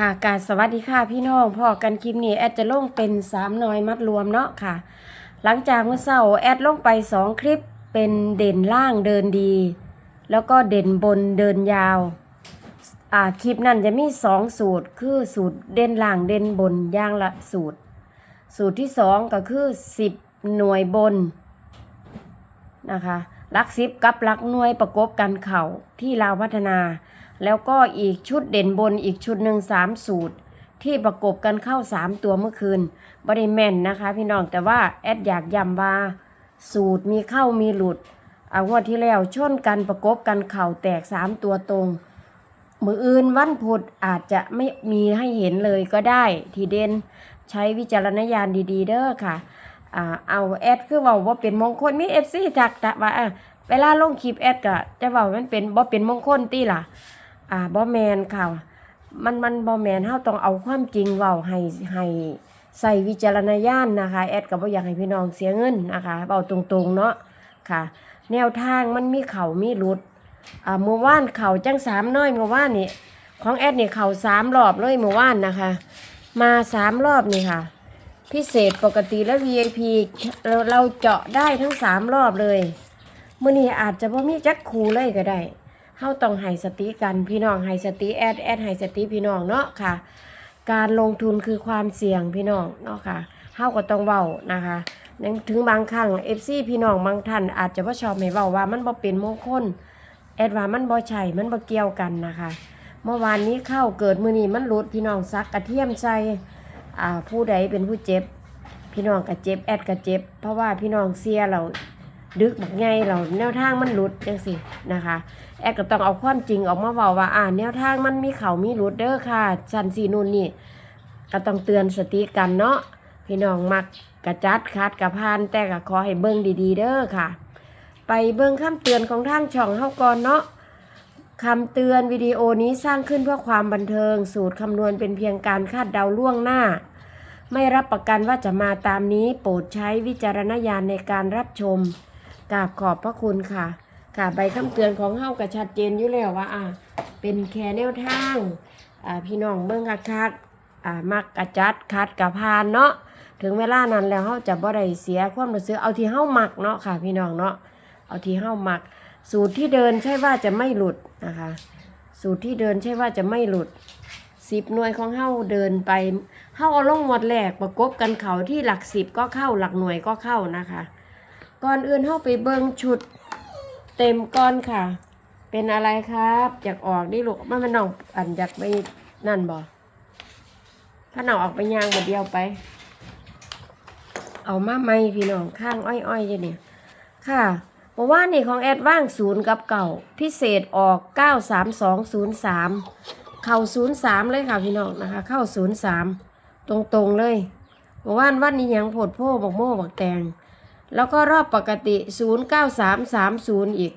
ค่ะกาบสวัสดีค่ะพี่น้องพอกันคลิปนี้แอดจะลงเป็นสามน้อยมัดรวมเนาะค่ะ หลังจากเมื่อเช้าแอดลงไปสองคลิปเป็นเด่นล่างเดินดี แล้วก็เด่นบนเดินยาวอ่าคลิปนั้นจะมีสองสูตรคือสูตรเด่นล่างเด่นบนย่างละสูตร สูตรที่สองก็คือสิบหน่วยบนนะคะลักสิบกับลักหน่วยประกบกันเข่าที่ลาวพัฒนา แล้วก็อีกชุดเด่นบนอีกชุดหนึ่งสามสูตร ที่ประกบกันเข้าสามตัวเมื่อคืนบริแมนนะคะ พี่น้องแต่ว่าแอดอยากย้ำว่า สูตรมีเข้ามีหลุดเอางวดที่แล้วชนกันประกบกันเข่าแตกสามตัวตรง มืออื่นวันพุธอาจจะไม่มีให้เห็นเลยก็ได้ ทีเด่นใช้วิจารณญาณดีๆ เด้อค่ะอเอาแอดคือว่าว่าเป็นมงคลมีเอฟซีทักแต่ว่าอะเวลาลงคลิปแอดก็จะว่ามันเป็นบ่เป็นมงคลตีล่ะ อ่าบ่แมนค่ะ มันมันบ่แมนเฮาต้องเอาความจริงเว้าให้ให้ใส่วิจารณญาณนะคะ แอดก็บ่อยากให้พี่น้องเสียเงินนะคะเว้าตรงๆเนาะค่ะ แนวทางมันมีเข่ามีหลุดอ่าเมื่อวานเข่าจังสามน้อยเมื่อวานนี่ของแอดนี่เข่าสามรอบเลยเมื่อวานนะคะ มาสามรอบนี่ค่ะ พิเศษปกติและ VIP เราเราเจาะได้ทั้งสามรอบเลยมื่อนี้อาจจะบ่มีจักคูเลยก็ได้ เฮาต้องให้สติกันพี่น้องให้สติแอดแอดให้สติพี่น้องเนาะค่ะ การลงทุนคือความเสี่ยงพี่น้องเนาะค่ะเฮาก็ต้องเว้านะคะนั่นถึงบางครั้ง FC พี่น้องบางท่านอาจจะว่าชอบให้เว้าว่ามันบ่เป็นมงคลแอดว่ามันบ่ใช่มันบ่เกี่ยวกันนะคะ เมื่อวานนี้เข้าเกิดมือนี้มันหลุดพี่น้องซักกระเทียมใส่อ่าผู้ใดเป็นผู้เจ็บ พี่น้องก็เจ็บแอดก็เจ็บ เพราะว่าพี่น้องเสียเรา ดึกบักไงเราแนวทางมันหลุดจังสินะคะ แอดก็ต้องเอาความจริงออกมาเว้าว่าอ่าแนวทางมันมีเขามีหลุดเด้อค่ะสันสีนู่นนี่ก็ต้องเตือนสติกันเนาะพี่น้องมักกระจัดคัดกระพานแต่ก็ขอให้เบิ่งดีๆ เด้อค่ะ ไปเบิ่งคำเตือนของทางช่องเฮาก่อนเนาะคำเตือนวิดีโอนี้สร้างขึ้นเพื่อความบันเทิง สูตรคำนวณเป็นเพียงการคาดเดาล่วงหน้า ไม่รับประกันว่าจะมาตามนี้โปรดใช้วิจารณญาณในการรับชม กราบขอบพระคุณค่ะค่ะใบคำเตือนของเฮาก็ชัดเจนอยู่แล้วว่า อ่า เป็นแค่แนวทางอ่าพี่น้องเบิ่งคักๆอ่ามักกระจัดคัดกระพานเนาะถึงเวลานั้นแล้วเฮาจะบ่ได้เสียความรู้สึกเอาที่เฮามักเนาะค่ะ พี่น้องเนาะเอาที่เฮามัก สูตรที่เดินใช่ว่าจะไม่หลุดนะคะ สูตรที่เดินใช่ว่าจะไม่หลุดสิบหน่วยของเฮาเดินไปเฮาเอาลงหมดแหลกประกบกันเขาที่หลักสิบก็เข้าหลักหน่วยก็เข้านะคะ ก่อนอื่นเข้าไปเบิ่งชุดเต็มก้อนค่ะ เป็นอะไรครับ อยากออกดิลูกมันมันน้องอันอยากไปนั่นบ่ถ้าหนองออกไปยางหมดเดียวไป เอามาไหมพี่น้องข้างอ้อยๆจะเนี่ยค่ะเพราะว่านี่ของแอดว่างศูนย์กับเก่า พิเศษออก 93203 เข้า03 เลยค่ะพี่น้องนะคะ เข้า 03 ตรงๆเลยเมื่อวานวันนี้ยังผดโพบอกโม่บอกแตง แล้วก็รอบปกติ 09330 อีก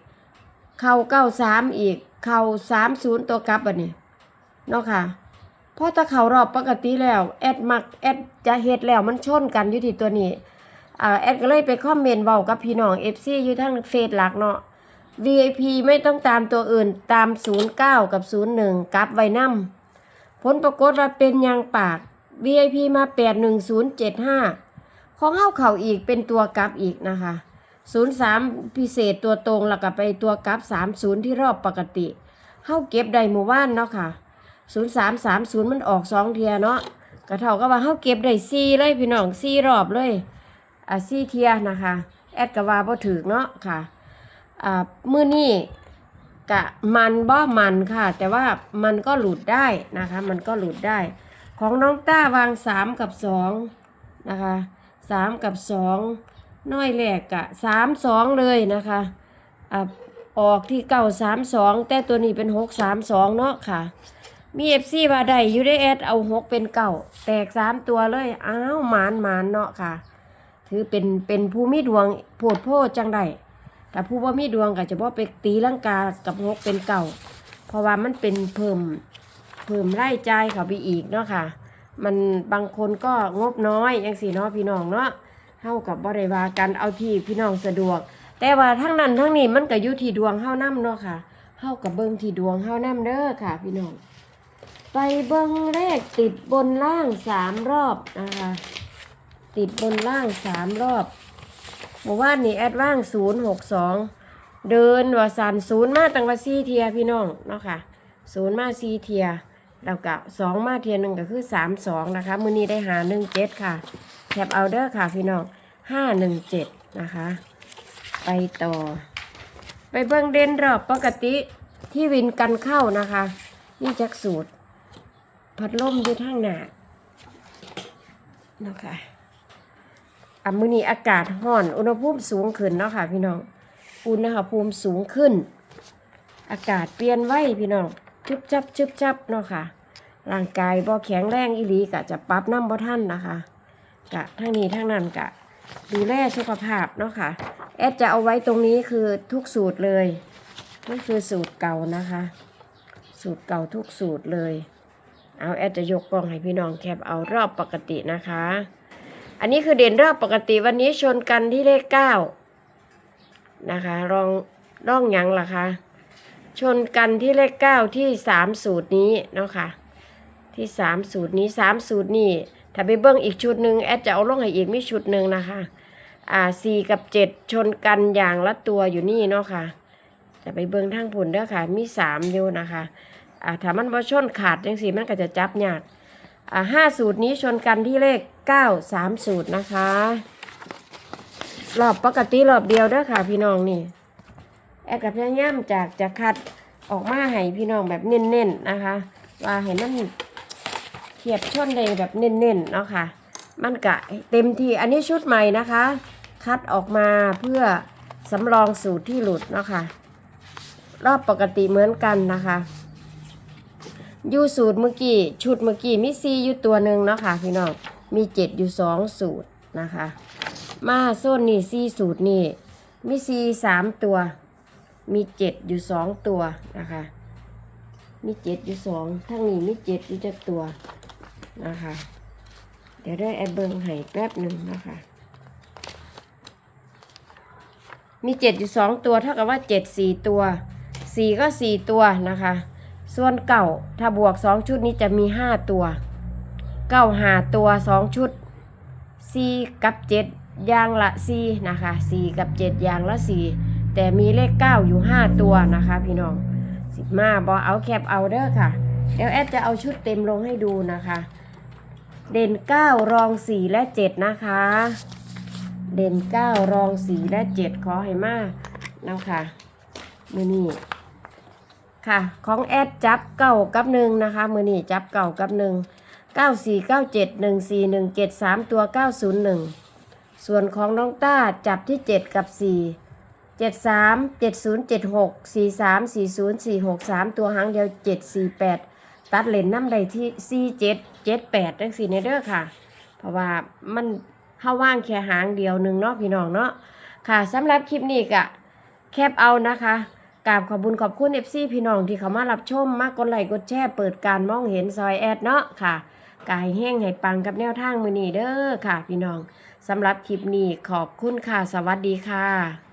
เข้า93อีก เข้า30 ตัวกลับอันนี้เนาะค่ะเพราะถ้าเข่ารอบปกติแล้ว แอดมักแอดจะเฮ็ดแล้วมันชนกันอยู่ที่ตัวนี้อ่าแอดก็เลยไปคอมเมนต์เว้ากับพี่น้อง FC อยู่ทั้งเฟซหลักเนาะ VIP ไม่ต้องตามตัวอื่นตาม 09 กับ 01กลับไว้นำผลปรากฏว่าเป็นยางปาก VIP มา 81075 ของเฮาเข่าอีกเป็นตัวกลับอีกนะคะ03พิเศษตัวตรงแล้วก็ไปตัวกลับ30ที่รอบปกติเฮาเก็บได้หมู่บ้านเนาะค่ะ0330มันออก2เทียเนาะก็เท่ากับว่าเฮาเก็บได้4เลยพี่น้อง4รอบเลยอะ4เทียนะคะ แอดก็ว่าบ่ถูกเนาะค่ะอ่ามือนี้กะมันบ่มันค่ะ แต่ว่ามันก็หลุดได้นะคะ มันก็หลุดได้ ของน้องต้าวางสามกับสองนะคะ สามกับสองน้อยแรกกะสามสองเลยนะคะอ่าออกที่เก้าสามสองแต่ตัวนี้เป็นหกสามสองเนาะค่ะ มีเอฟซีว่าได้ยูได้แอดเอาหกเป็นเก้าแตกสามตัวเลยอ้าวหมานหมานเนาะค่ะ ถือเป็นเป็นผู้มีดวงโพดโพดจังได้แต่ผู้ว่ามีดวงก็จะบ่ไปตีลังกากับหกเป็นเก่า เพราะว่ามันเป็นเพิ่มเพิ่มไล่ใจเขาไปอีกเนาะค่ะ มันบางคนก็งบน้อยอยังสี่เนาะพี่น้องเนาะเท่ากับบริวากันเอาที่พี่น้องสะดวก แต่ว่าทั้งนั้นทั้งนี้มันก็อยู่ที่ดวงเฮานํเนาะค่ะเฮากับเบิ่งที่ดวงเฮานํเด้อค่ะ พี่น้องไปเบิ้งเลขติดบนล่างสามรอบนะคะติดบนล่างสามรอบบอกว่านี่แอดว่างศูนย์หกสองเดินว่าสันศูนย์มาตั้งว่าซีเทียพี่น้องเนาะค่ะศูนย์มาซีเทีย แล้วก็สองมาเทียนหนึ่งก็คือสามสองนะคะ มือนี้ได้หาหนึ่งเจ็ดค่ะแคปเอาเดอร์ค่ะพี่น้องห้าหนึ่งเจ็ดนะคะ ไปต่อ ไปเบิ้องเด่นรอบปกติที่วินกันเข้านะคะ นี่จักสูตร พัดลมอยู่ทางหนาเนาะค่ะอะมือนี้อากาศร้อน อุณหภูมิสูงขึ้นเนาะค่ะพี่น้องอุณหภูมิสูงขึ้น อากาศเปลี่ยนไว้พี่น้อง ชึบจับชึบจับเนาะค่ะร่างกายบ่แข็งแรงอีหลีกะจะปรับน้ำบ่ท่านนะคะกะทั้งนี้ทั้งนั้นกะดูแลสุขภาพเนาะค่ะแอดจะเอาไว้ตรงนี้คือทุกสูตรเลยนี่คือสูตรเก่านะคะ สูตรเก่าทุกสูตรเลย เอาแอดจะยกกล้องให้พี่น้องแคปเอารอบปกตินะคะ อันนี้คือเด่นรอบปกติวันนี้ชนกันที่เลขเก้านะคะลองร่องหยังล่ะคะ ชนกันที่เลขเก้าที่สามสูตรนี้เนาะค่ะ ที่สามสูตรนี้สามสูตรนี้ถ้าไปเบิ้งอีกชุดหนึ่งแอดจะเอาลงให้อีกมีชุดหนึ่งนะคะ อ่าสี่กับเจ็ดชนกันอย่างละตัวอยู่นี่เนาะค่ะจะไปเบิ้งทางผุนเด้อค่ะ มีสามอยู่นะคะอ่าถ้ามันบ่ชนขาดจังสีมันก็จะจับยากอ่าห้าสูตรนี้ชนกันที่เลขเก้าสามสูตรนะคะรอบปกติรอบเดียวเด้อค่ะพี่น้องนี่ แอดกับพยายามจากจะคัดออกมาให้พี่น้องแบบเน้นๆนะคะ ว่าให้มันเทียบชนได้แบบเน้นๆเนาะค่ะ มันกะเต็มที่อันนี้ชุดใหม่นะคะ คัดออกมาเพื่อสำรองสูตรที่หลุดเนาะค่ะ รอบปกติเหมือนกันนะคะอยูสูตรเมื่อกี้ชุดเมื่อกี้มีซีอยู่ตัวหนึ่งเนาะค่ะพี่น้องมีเจ็ดอยู่สองสูตรนะคะ มาโซนนี่ซีสูตรนี่มีซีสามตัว มีเจ็ดอยู่สองตัวนะคะ มีเจ็ดอยู่สองทั้งนี้มีเจ็ดอยู่จักตัวนะคะ เดี๋ยวได้แอดเบิงให้แป๊บหนึ่งนะคะ มีเจ็ดอยู่สองตัวเท่ากับว่าเจ็ดสี่ตัวสี่ก็สี่ตัวนะคะ ส่วนเก่าถ้าบวกสองชุดนี้จะมีห้าตัวเก้าหาตัวสองชุดสี่กับเจ็ดยางละสี่นะคะสี่กับเจ็ดยางละสี่ แต่มีเลขเก้าอยู่ห้าตัวนะคะ พี่น้องสิบมาบอเอาแคปเอาเด้อค่ะเดี๋ยวแอดจะเอาชุดเต็มลงให้ดูนะคะ เด่นเก้ารองสี่และเจ็ดนะคะ เด่นเก้ารองสี่และเจ็ดขอให้มาแล้วค่ะมือนี้ค่ะ ของแอดจับเก้ากับหนึ่งนะคะ มือนี้จับเก้ากับหนึ่งเก้าสี่เก้าเจ็ดหนึ่งสี่หนึ่งเจ็ดสามตัวเก้าศูนย์หนึ่งส่วนของน้องต้าจับที่เจ็ดกับสี่ เจ็ดสามเจ็ดศูนย์เจ็ดหกสี่สามสี่ศูนย์สี่หกสามตัวหางเดียวเจ็ดสี่แปดตัดเลนน้ำใดที่สี่เจ็ดเจ็ดแปดจังสี่ในเด้อค่ะ เพราะว่ามันเข้าว่างแค่หางเดียวหนึ่งเนาะพี่น้องเนาะค่ะสำหรับคลิปนี้ก็แคบเอานะคะกราบขอบคุญขอบคุณเอฟซีพี่น้องที่เขามารับชมมากกดไลค์กดแชร์เปิดการมองเห็นซอยแอดเนาะค่ะกายแห้งให้ปังกับแนวทางมือนี้เด้อค่ะ พี่น้องสำหรับคลิปนี้ขอบคุณค่ะ สวัสดีค่ะ